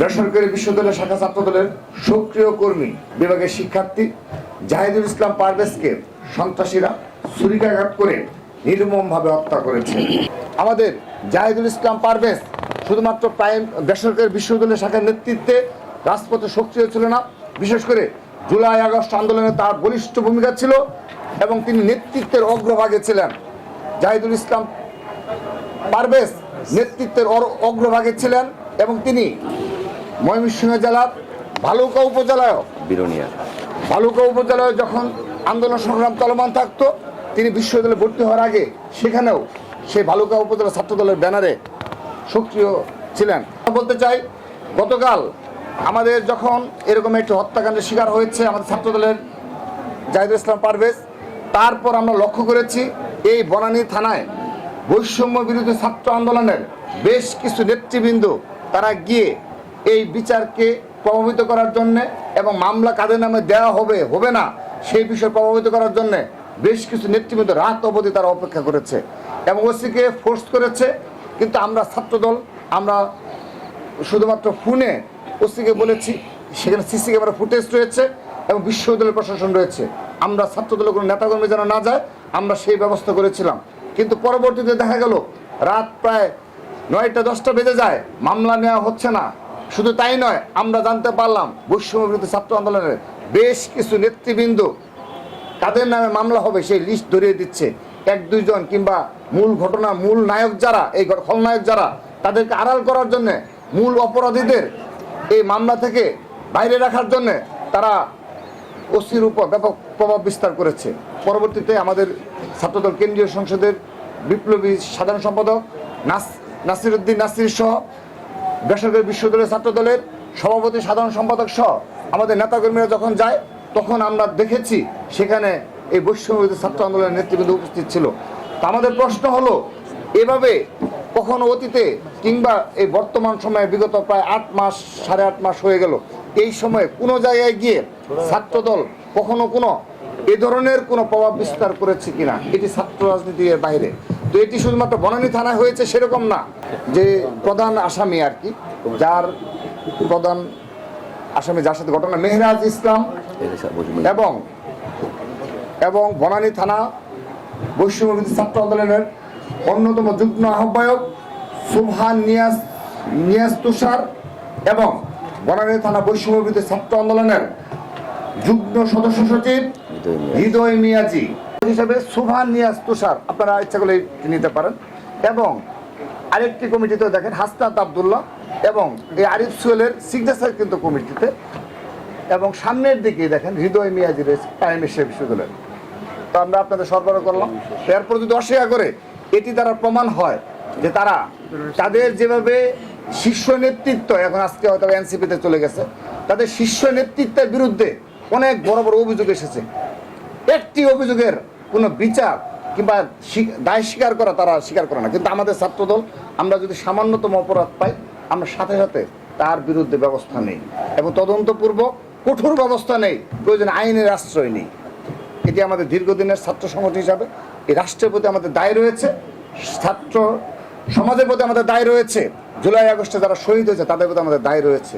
বেসরকারি বিশ্ববিদ্যালয় শাখা ছাত্রদলের সক্রিয় কর্মী বিভাগের শিক্ষার্থী জাহিদুল ইসলাম পারভেজকে সন্ত্রাসীরা ছুরিকাঘাত করে নির্মমভাবে হত্যা করেছে। আমাদের জাহিদুল ইসলাম পারভেজ শুধুমাত্র প্রাইম বেসরকারি বিশ্ববিদ্যালয় শাখার নেতৃত্বে রাজপথে সক্রিয় ছিল না, বিশেষ করে জুলাই আগস্ট আন্দোলনে তার বলিষ্ঠ ভূমিকা ছিল এবং তিনি নেতৃত্বের অগ্রভাগে ছিলেন। জাহিদুল ইসলাম পারভেজ নেতৃত্বের অগ্রভাগে ছিলেন এবং তিনি ময়মনসিংহ জেলার ভালুকা উপজেলায় বিরোনিয়া। ভালুকা উপজেলায় যখন আন্দোলন সংগ্রাম চলমান থাকতো তিনি বিশ্ববিদ্যালয়ে ভর্তি হওয়ার আগে সেখানেও সেই ভালুকা উপজেলা ছাত্রদলের ব্যানারে সক্রিয় ছিলেন। বলতে চাই গতকাল আমাদের যখন এরকম একটি হত্যাকাণ্ডের শিকার হয়েছে আমাদের ছাত্রদলের জাহিদুল ইসলাম পারভেজ তারপর আমরা লক্ষ্য করেছি এই বনানী থানায় বৈষম্য বিরোধী ছাত্র আন্দোলনের বেশ কিছু নেতৃবৃন্দ তারা গিয়ে এই বিচারকে প্রভাবিত করার জন্য এবং মামলা কাদের নামে দেওয়া হবে হবে না, সেই বিষয় প্রভাবিত করার জন্য বেশ কিছু নেতৃবৃন্দ রাত অবধি তারা অপেক্ষা করেছে এবং ওসিকে ফোর্স করেছে। কিন্তু আমরা ছাত্রদল, আমরা শুধুমাত্র ফোনে ওসিকে বলেছি, সেখানে সিসি ক্যামেরা ফুটেজ রয়েছে এবং বিশ্ববিদ্যালয় প্রশাসন রয়েছে। আমরা ছাত্রদলের কোনো নেতাকর্মী যেন না যায়, আমরা সেই ব্যবস্থা করেছিলাম। কিন্তু পরবর্তীতে দেখা গেল, রাত প্রায় নয়টা, দশটা বেজে যায়, মামলা নেওয়া হচ্ছে না। শুধু তাই নয়, আমরা জানতে পারলাম বৈষম্য ছাত্র আন্দোলনের বেশ কিছু নেতৃবৃন্দ কাদের নামে মামলা হবে সেই লিস্ট ধরিয়ে দিচ্ছে। এক দুইজন কিংবা মূল ঘটনা, মূল নায়ক যারা, এই খলনায়ক যারা, তাদেরকে আড়াল করার জন্য, মূল অপরাধীদের এই মামলা থেকে বাইরে রাখার জন্য তারা ওসির উপর ব্যাপক প্রভাব বিস্তার করেছে। পরবর্তীতে আমাদের ছাত্রদল কেন্দ্রীয় সংসদের বিপ্লবী সাধারণ সম্পাদক নাস নাসিরুদ্দিন নাসির সহ বেসরকারি বিশ্ববিদ্যালয় ছাত্র দলের সভাপতি, সাধারণ সম্পাদক সহ আমাদের নেতাকর্মীরা যখন যায়, তখন আমরা দেখেছি সেখানে এই বৈষম্যবিরোধী ছাত্র আন্দোলনের নেতৃবৃন্দ উপস্থিত ছিল। তো আমাদের প্রশ্ন হলো, এভাবে কখনো অতীতে কিংবা এই বর্তমান সময়ে বিগত প্রায় আট মাস, সাড়ে আট মাস হয়ে গেল, এই সময়ে কোনো জায়গায় গিয়ে ছাত্রদল কখনো কোনো এ ধরনের কোনো প্রভাব বিস্তার করেছে কিনা? এটি ছাত্র রাজনীতির বাইরে। তো এটি শুধুমাত্র বনানী থানায় হয়েছে সেরকম না যে প্রধান আসামি আর কি যার প্রধান আসামি যার সাথে ঘটনা মেহরাজ ইসলাম এবং এবং বনানী থানা বৈষম্যবিধি ছাত্র আন্দোলনের অন্যতম যুগ্ম আহ্বায়ক সুবহান নিয়াজ নিয়াজ তুষার এবং বনানী থানা বৈষম্যবিধি ছাত্র আন্দোলনের যুগ্ম সদস্য সচিব হৃদয় মিয়াজি। হিসাবে সুভান নিয়াজ তুষার, আপনারা ইচ্ছা করলে নিতে পারেন। এবং আরেকটি কমিটিতে দেখেন, হাসনাত আবদুল্লাহ এবং এই আরিফ সুয়েলের সিগনেচার কিন্তু কমিটিতে। এবং সামনের দিকে দেখেন, হৃদয় মিয়াজি রয়েছে প্রাইম এশিয়া বিশ্ববিদ্যালয়ের তো আমরা আপনাদের সরবরাহ করলাম। এরপর যদি অস্বীকার করে, এটি দ্বারা প্রমাণ হয় যে তারা তাদের যেভাবে শীর্ষ নেতৃত্ব, এখন আজকে হয়তো এনসিপিতে চলে গেছে, তাদের শীর্ষ নেতৃত্বের বিরুদ্ধে অনেক বড় বড় অভিযোগ এসেছে। একটি অভিযোগের কোনো বিচার কিংবা দায় স্বীকার করা তারা স্বীকার করে না। কিন্তু আমাদের ছাত্রদল, আমরা যদি সামান্যতম অপরাধ পাই, আমরা সাথে সাথে তার বিরুদ্ধে ব্যবস্থা নেই এবং তদন্তপূর্বক কঠোর ব্যবস্থা নেই। প্রয়োজন আইনের আশ্রয় নেই। এটি আমাদের দীর্ঘদিনের ছাত্র সংগঠন হিসাবে, এই রাষ্ট্রের প্রতি আমাদের দায় রয়েছে, ছাত্র সমাজের প্রতি আমাদের দায় রয়েছে। জুলাই আগস্টে যারা শহীদ হয়েছে, তাদের প্রতি আমাদের দায় রয়েছে।